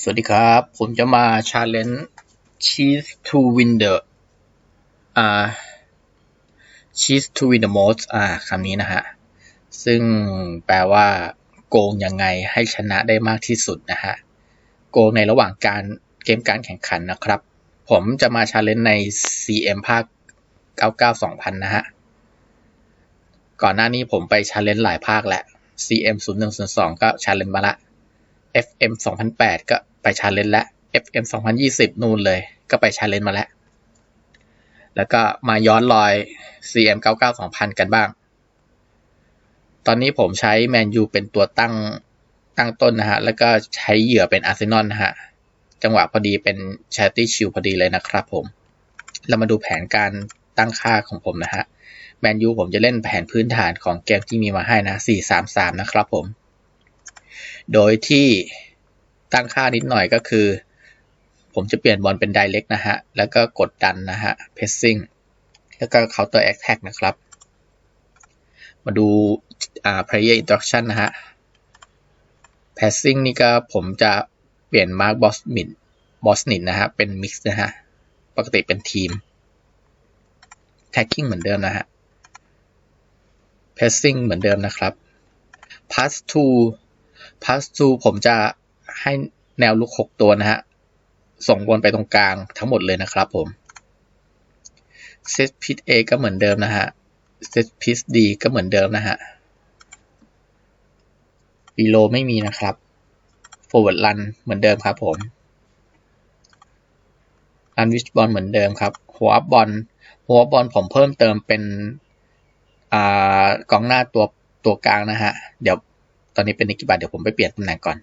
สวัสดีครับ ผมจะมา challenge cheese to win the อ่า cheese to win the most อ่าคำนี้นะฮะ ซึ่งแปลว่า โกงยังไงให้ชนะได้มากที่สุดนะฮะ โกงในระหว่างการเกมการแข่งขันนะครับ ผมจะมา challenge ใน CM ภาค 99 2000 นะฮะ ก่อนหน้านี้ผมไป challenge หลายภาคแหละ CM 01 02 ก็ challenge มาละ FM 2008 ก็ไปชาเลนจ์แล้ว FM 2020 นู่นเลย ก็ไปชาเลนจ์มาแล้ว แล้วก็มาย้อนรอย CM 99 2000 กันบ้าง ตอนนี้ผมใช้แมนยูเป็นตัวตั้งตั้งต้นนะฮะ แล้วก็ใช้เหยื่อเป็นอาร์เซนอลนะฮะ จังหวะพอดีเป็นชาร์ตี้ชิลพอดีเลยนะครับผม เรามาดูแผนการตั้งค่าของผมนะฮะ แมนยูผมจะเล่นแผนพื้นฐานของเกมที่มีมาให้นะ 4-3-3 นะครับผม โดยที่ตั้งค่านิดหน่อยก็คือ ผมจะเปลี่ยนบอลเป็น direct นะฮะ แล้วก็กดดันนะฮะ pressing แล้วก็ counter attack นะครับ มาดูอ่า player instruction นะฮะ passing นี่ก็ผมจะเปลี่ยน mark boss mid boss mid นะฮะ เป็น mix นะฮะ ปกติเป็นทีม tagging เหมือนเดิมนะฮะ passing เหมือนเดิมนะครับ pass to pass to ผมจะให้แนวลุกหกตัวนะฮะ ส่งบอลไปตรงกลางทั้งหมดเลยนะครับผมเซตพิ A ก็เหมือนเดิมนะฮะเซตพิ D ก็เหมือนเดิมนะฮะบีโลไม่มีนะครับ forward run เหมือนเดิมครับผมรันวิชบอลเหมือนเดิมครับ หัวบอลหัวบอลผมเพิ่มเติมเป็นอ่ากองหน้าตัวตัวกลางนะฮะ เดี๋ยว ตอนนี้เป็นนิกิบาเดี๋ยวผมไปเปลี่ยนตำแหน่งก่อน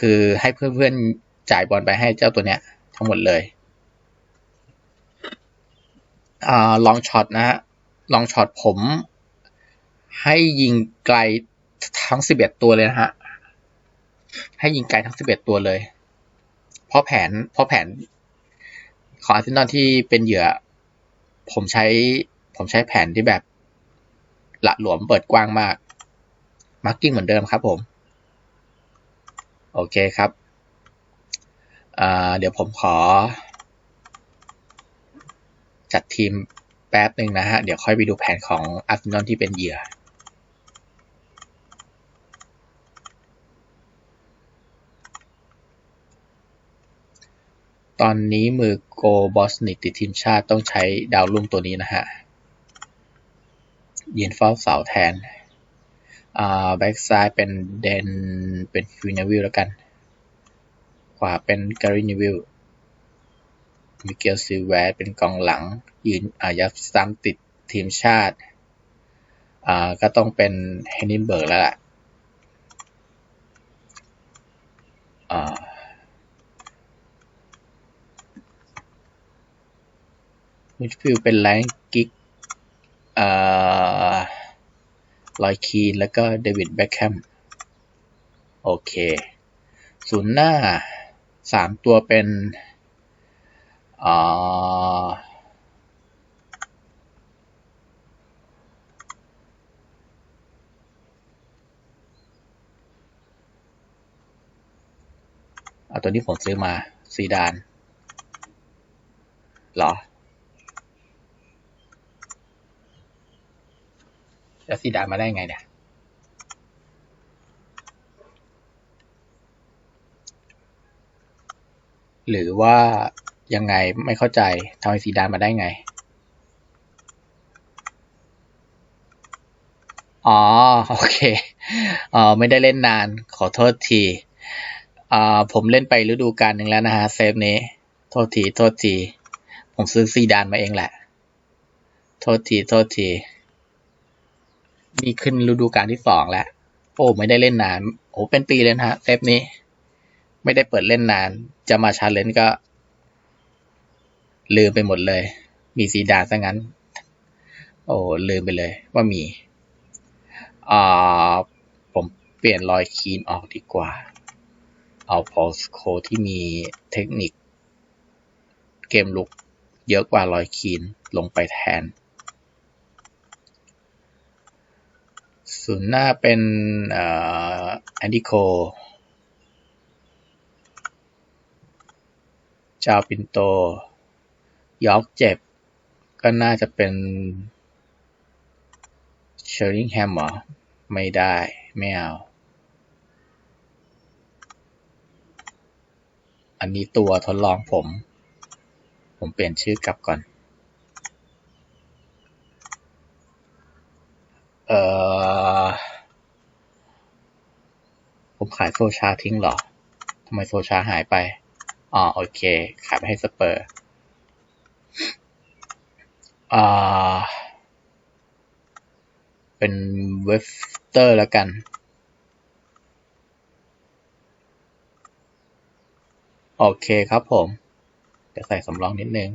คือให้เพื่อนๆจ่ายบอลไปให้เจ้าตัวเนี้ย ทั้งหมดเลยอ่าลองช็อตนะฮะลองช็อตผม ให้ยิงไกลทั้งสิบเอ็ดตัวเลยนะฮะให้ยิงไกลทั้งสิบเอ็ดตัวเลย เพราะแผนเพราะแผนของอาร์เซนอลที่เป็นเหยื่อ ผมใช้ผมใช้แผนที่แบบ หละหลวมเปิดกว้างมาก มาร์กิ้งเหมือนเดิมครับผม โอเคครับ เดี๋ยวผมขอ จัดทีมแป๊บหนึ่งนะฮะ เดี๋ยวค่อยไปดูแผนของอาร์เซนอลที่เป็นเหยื่อตอนนี้มือโกบอสนิกติดทีมชาติต้องใช้ดาวรุ่งตัวนี้นะฮะยืนเฝ้าเสาแทน อ่าแบ็กซ้ายเป็นเดนเป็นฟินาวิลแล้วกัน ขวาเป็นการินวิลมิเกลซิลแวร์เป็นกองหลัง ยืนอายับซ้ำติดทีมชาติ อ่าก็ต้องเป็นเฮนิเบิร์กแล้วล่ะอ่ามิดฟิลเป็นแรงกิกอ่า ลอยคีนแล้วก็เดวิดแบ็คแฮมโอเคศูนย์หน้าสามตัวเป็นอ่าเอาตัวนี้ผมซื้อมาซีดาน เหรอ แล้วซีดานมาได้ไงเนี่ยหรือว่ายังไงไม่เข้าใจทำไมซีดานมาได้ไง อ๋อ โอเคอ๋อไม่ได้เล่นนานขอโทษทีอ่าผมเล่นไปฤดูกาลหนึ่งแล้วนะฮะเซฟนี้ โทษที โทษที ผมซื้อซีดานมาเองแหละ โทษที โทษที นี่ขึ้นฤดูกาลที่สองแล้ว โอ้ไม่ได้เล่นนาน โอ้เป็นปีเลยนะฮะเซฟนี้ ไม่ได้เปิดเล่นนาน จะมาชาเลนจ์ก็ ลืมไปหมดเลย มีซีดานซะงั้น โอ้ลืมไปเลย ว่ามีอ่าผมเปลี่ยนรอยคีนออกดีกว่า เอาพอสโคที่มีเทคนิค เกมลุกเยอะกว่ารอยคีนลงไปแทน ศูนย์หน้าเป็นแอนดิโคจาวปินโต ยอกเจ็บ ก็น่าจะเป็นเชอริงแฮมหรอ ไม่ได้ ไม่เอา อันนี้ตัวทดลองผม ผมเปลี่ยนชื่อกลับก่อน เออผมขายโซชาทิ้งเหรอทำไมโซชาหายไป อ๋อโอเค ขายไปให้สเปอร์อ่าเป็นเวฟเตอร์แล้วกัน โอเคครับผมเดี๋ยวใส่สำรองนิดนึง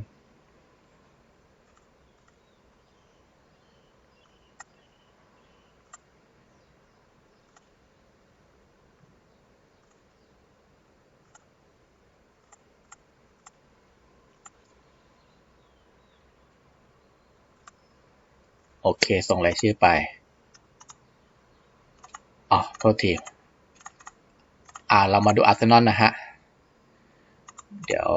โอเค ส่งรายชื่อไปอ๋อโทษที อ่า เรามาดูอาร์เซนอลนะฮะ เดี๋ยว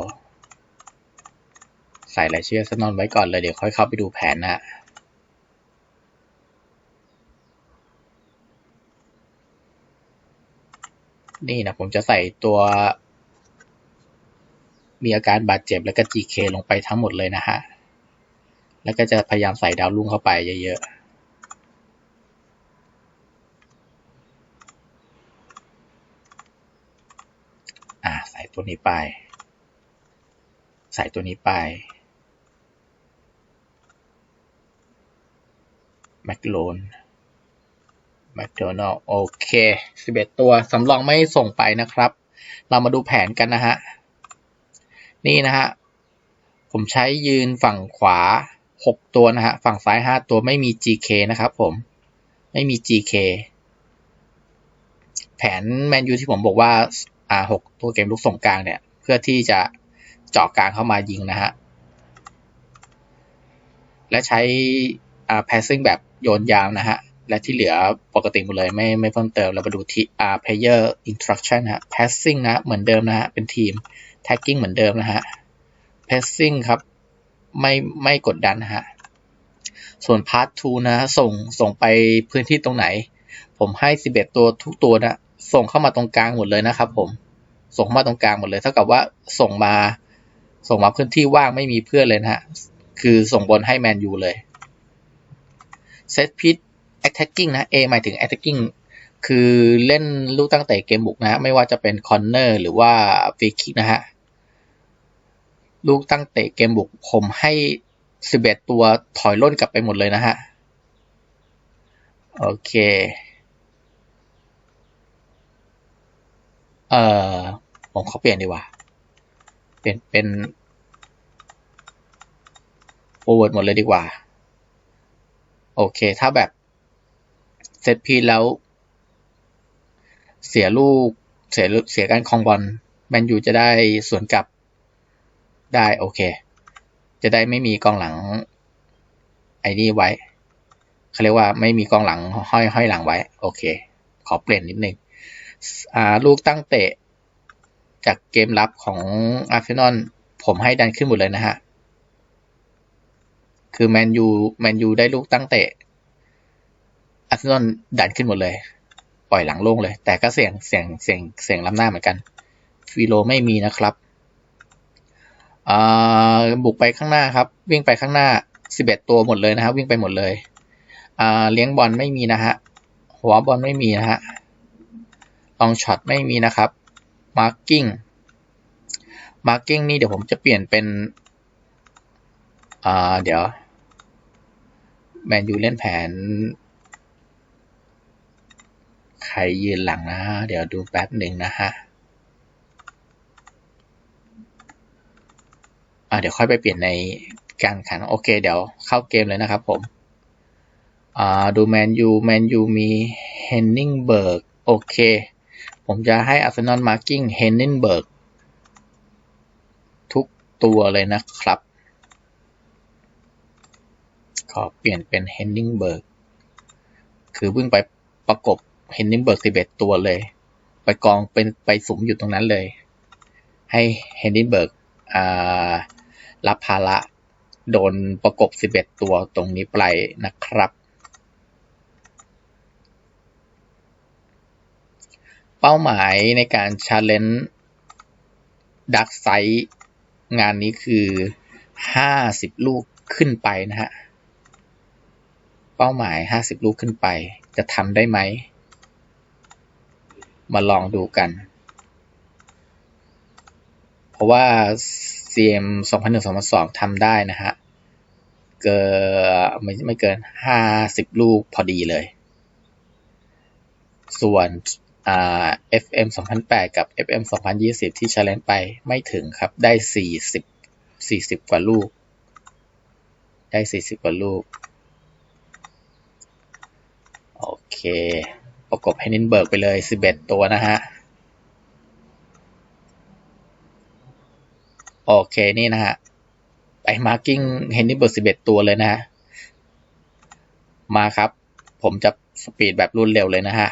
ใส่รายชื่ออาร์เซนอลไว้ก่อนเลย เดี๋ยวค่อยเข้าไปดูแผนนะฮะนี่นะผมจะใส่ตัว มีอาการบาดเจ็บแล้วก็ GK ลงไปทั้งหมดเลยนะฮะ แล้วก็จะพยายามใส่ดาวรุ่งเข้าไปเยอะๆอ่าใส่ตัวนี้ไป ใส่ตัวนี้ไป แมคโลนแมคโดนัลโอเค 11 ตัว สำรองไม่ส่งไปนะครับ เรามาดูแผนกันนะฮะ นี่นะฮะ ผมใช้ยืนฝั่งขวา 6 ตัวนะฮะ ฝั่งซ้าย 5 ตัวไม่มี GK นะครับผม ไม่มี GK แผนแมนยูที่ผมบอกว่า อ่า 6 ตัวเกมลุกส่งกลางเนี่ย เพื่อที่จะเจาะกลางเข้ามายิงนะฮะ และใช้ อ่า passing แบบโยนยาวนะฮะ และที่เหลือปกติหมดเลยไม่ไม่เพิ่มเติม เรามาดูที่ อ่า player instruction ฮะ passing นะ เหมือนเดิมนะฮะ เป็นทีม tagging เหมือนเดิมนะฮะ passing ครับ ไม่ไม่กดดันนะฮะ ส่วน part 2นะส่งส่งไปพื้นที่ตรงไหน ผมให้ 11 ตัวทุกตัวนะ ส่งเข้ามาตรงกลางหมดเลยนะครับผม ส่งเข้ามาตรงกลางหมดเลย เท่ากับว่าส่งมา ส่งมาพื้นที่ว่างไม่มีเพื่อนเลยนะฮะ คือส่งบอลให้แมนยูเลย set piece attacking นะ A หมายถึง attacking คือเล่นลูกตั้งแต่เกมบุกนะฮะ ไม่ว่าจะเป็น corner หรือว่า free kick นะฮะ ลูกตั้งเตะเกมบุกผมให้11ตัวถอยล่นกลับไปหมดเลยนะฮะ โอเค เอ่อ ผมขอเปลี่ยนดีกว่า เปลี่ยนเป็น forward หมดเลยดีกว่า โอเค ถ้าแบบเซตพีแล้ว เสียลูกเสียเสียการคองบอลแมนยูจะได้สวนกลับ ได้โอเค จะได้ไม่มีกองหลังไอ้นี่ไว้เขาเรียกว่าไม่มีกองหลังห้อยห้อยหลังไว้ โอเค ขอเปลี่ยนนิดนึงอ่าลูกตั้งเตะ จากเกมรับของอาร์เซนอลผมให้ดันขึ้นหมดเลยนะฮะ คือแมนยูแมนยูได้ลูกตั้งเตะอาร์เซนอลดันขึ้นหมดเลย ปล่อยหลังโล่งเลย แต่ก็เสี่ยงเสี่ยงเสี่ยงเสี่ยงล้ำหน้าเหมือนกันฟิโลไม่มีนะครับ บุกไปข้างหน้าครับ วิ่งไปข้างหน้า11ตัวหมดเลยนะครับวิ่งไปหมดเลยเลี้ยงบอลไม่มีนะฮะหัวบอลไม่มีนะฮะลองช็อตไม่มีนะครับมาร์กิ้งมาร์กิ้งนี่เดี๋ยวผมจะเปลี่ยนเป็นเดี๋ยวแมนยูเล่นแผน ใครยืนหลังนะฮะเดี๋ยวดูแป๊บหนึ่งนะฮะอ่า เดี๋ยวค่อยไปเปลี่ยนในการขันโอเค เดี๋ยวเข้าเกมเลยนะครับผมดูแมนยูแมนยูมีเฮนนิงเบิร์กโอเค ผมจะให้อาร์เซนอลมาร์กิ้งเฮนนิงเบิร์กทุกตัวเลยนะครับ ขอเปลี่ยนเป็นเฮนนิงเบิร์กคือเพิ่งไปประกบเฮนนิงเบิร์กสิบเอ็ดตัวเลย ไปกองเป็นไปสุมอยู่ตรงนั้นเลย ให้เฮนนิงเบิร์กอ่า รับภาระโดนประกบ 11 ตัวตรงนี้ไปนะครับ เป้าหมายในการชาเลนจ์ดักไซต์งานนี้คือ 50 ลูกขึ้นไปนะฮะ เป้าหมาย 50 ลูกขึ้นไป จะทำได้ไหม มาลองดูกัน เพราะว่า CM 2001-2002ทำได้นะฮะ เกินไม่ไม่เกิน 50 ลูกพอดีเลย ส่วนอ่า FM 2008 กับ FM 2020 ที่ challenge ไปไม่ถึงครับ ได้ 40 40 กว่าลูก ได้ 40 กว่าลูก โอเค ประกบให้นินเบิร์กไปเลย 11 ตัวนะฮะ โอเคนี่นะฮะไปมาร์กิ้งเฮนนี่เบิร์ก11ตัวเลยนะฮะ มาครับ ผมจะสปีดแบบรวดเร็วเลยนะฮะ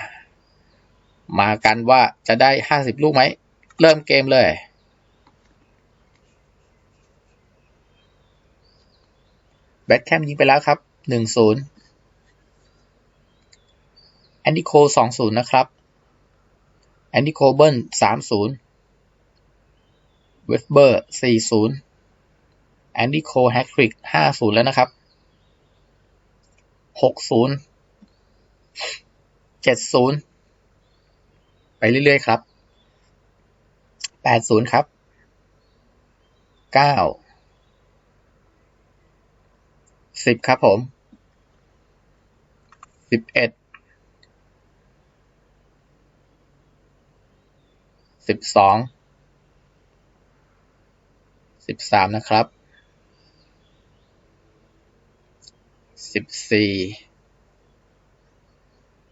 มากันว่าจะได้50ลูกไหม เริ่มเกมเลยแบทแคมยิงไปแล้วครับ1-0แอนดิโค2-0นะครับแอนดิโคเบิล3-0 เวฟเบอร์ 4-0 แอนดิโคแฮกทริก 5-0 แล้วนะครับ 6-0 7-0 ไปเรื่อยๆครับ 80 ครับ 9 10 ครับผม 11 12 13นะครับ14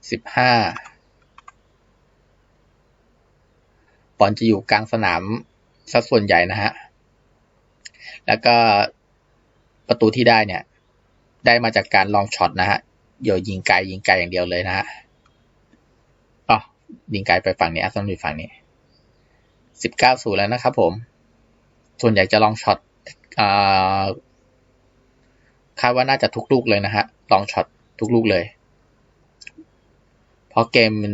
15บอลจะอยู่กลางสนามสัดส่วนใหญ่นะฮะ แล้วก็ประตูที่ได้เนี่ย ได้มาจากการลองช็อตนะฮะเดี๋ยวยิงไกลยิงไกลอย่างเดียวเลยนะฮะอ๋อยิงไกลไปฝั่งนี้อัสตันวิลฝั่งนี้สิบเก้าศูนย์แล้วนะครับผม ส่วนใหญ่จะลองช็อตคาดว่าน่าจะทุกลูกเลยนะฮะ ลองช็อตทุกลูกเลย เพราะเกมมัน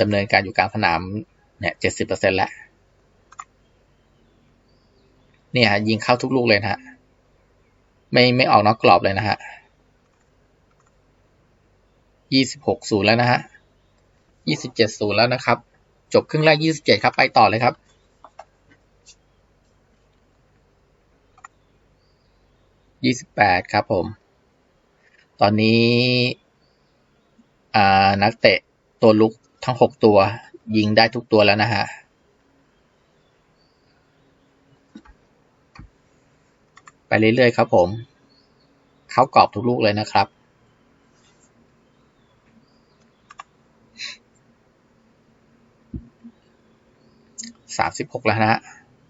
ดำเนินการอยู่กลางสนามเนี่ยเจ็ดสิบเปอร์เซ็นแล้วเนี่ยฮะยิงเข้าทุกลูกเลยนะฮะ ไม่ไม่ออกนอกกรอบเลยนะฮะยี่สิบหกศูนย์แล้วนะฮะยี่สิบเจ็ดศูนย์แล้วนะครับ จบครึ่งแรกยี่สิบเจ็ดครับ ไปต่อเลยครับ ยี่สิบแปดครับผม ตอนนี้นักเตะตัวลุกทั้งหกตัว ยิงได้ทุกตัวแล้วนะฮะไปเรื่อยๆครับผม เข้ากรอบทุกลูกเลยนะครับ สามสิบหกแล้วนะ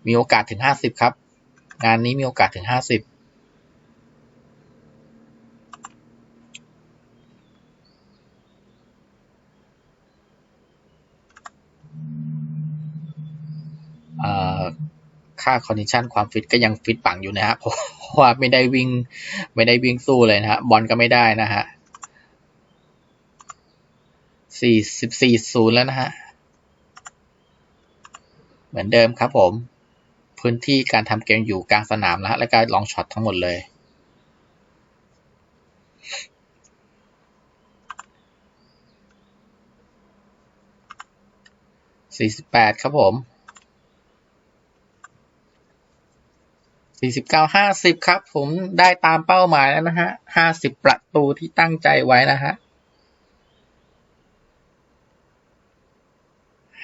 มีโอกาสถึงห้าสิบครับ งานนี้มีโอกาสถึงห้าสิบ ค่าคอนดิชันความฟิตก็ยังฟิตปังอยู่นะฮะเพราะว่าไม่ได้วิ่งไม่ได้วิ่งสู้เลยนะฮะบอลก็ไม่ได้นะฮะสี่สิบสี่ศูนย์แล้วนะฮะ เหมือนเดิมครับผม พื้นที่การทำเกมอยู่กลางสนามแล้วและก็ลองช็อตทั้งหมดเลยสี่สิบแปดครับผม สี่สิบเก้าห้าสิบครับ ผมได้ตามเป้าหมายแล้วนะฮะห้าสิบประตูที่ตั้งใจไว้นะฮะ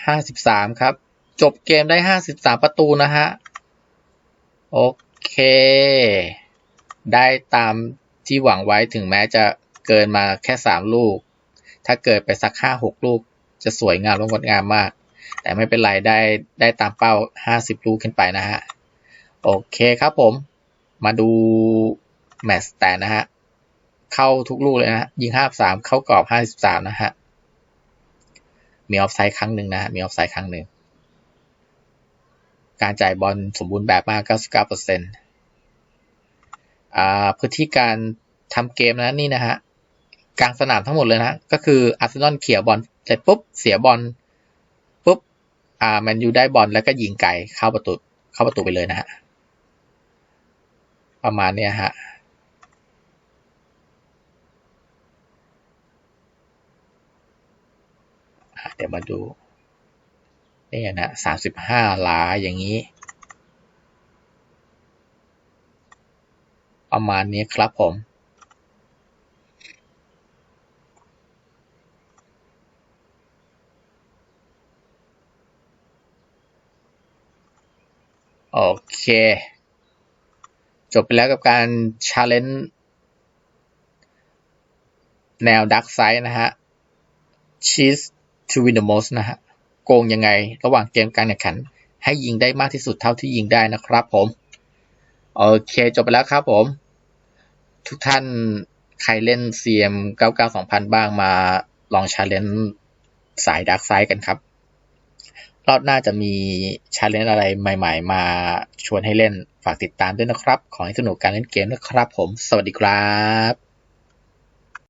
ห้าสิบสามครับ จบเกมได้ห้าสิบสามประตูนะฮะ โอเค ได้ตามที่หวังไว้ถึงแม้จะเกินมาแค่สามลูก ถ้าเกิดไปสักห้าหกลูก จะสวยงามและงดงามมาก แต่ไม่เป็นไรได้ได้ตามเป้าห้าสิบลูกขึ้นไปนะฮะ โอเคครับผม มาดูแมตช์แต่นะฮะ เข้าทุกลูกเลยนะ ยิงห้าสามเข้ากรอบห้าสิบสามนะฮะ มีออฟไซด์ครั้งหนึ่งนะฮะมีออฟไซด์ครั้งหนึ่ง การจ่ายบอลสมบูรณ์แบบมาก99%อ่าพื้นที่การทำเกมนะนี่นะฮะกลางสนามทั้งหมดเลยนะ ก็คืออาร์เซนอลเขี่ยบอลเสร็จปุ๊บ เสียบอลปุ๊บ อ่าแมนยูได้บอลแล้วก็ยิงไกลเข้าประตู เข้าประตูไปเลยนะฮะ ประมาณเนี้ยฮะเดี๋ยวมาดูนี่นะสามสิบห้าหลาอย่างนี้ ประมาณนี้ครับผม โอเค จบไปแล้วกับการชาเลนจ์แนวดักไซด์นะฮะ Cheese to win the most นะฮะโกงยังไงระหว่างเกมการแข่งขัน ให้ยิงได้มากที่สุดเท่าที่ยิงได้นะครับผม โอเค จบไปแล้วครับผม ทุกท่านใครเล่น CM 99 2000 บ้างมาลองชาเลนจ์สายดักไซด์กันครับ รอบหน้าจะมีชาเลนจ์อะไรใหม่ ๆ มาชวนให้เล่นฝากติดตามด้วยนะครับ ขอให้สนุกการเล่นเกมนะครับผม สวัสดีครับ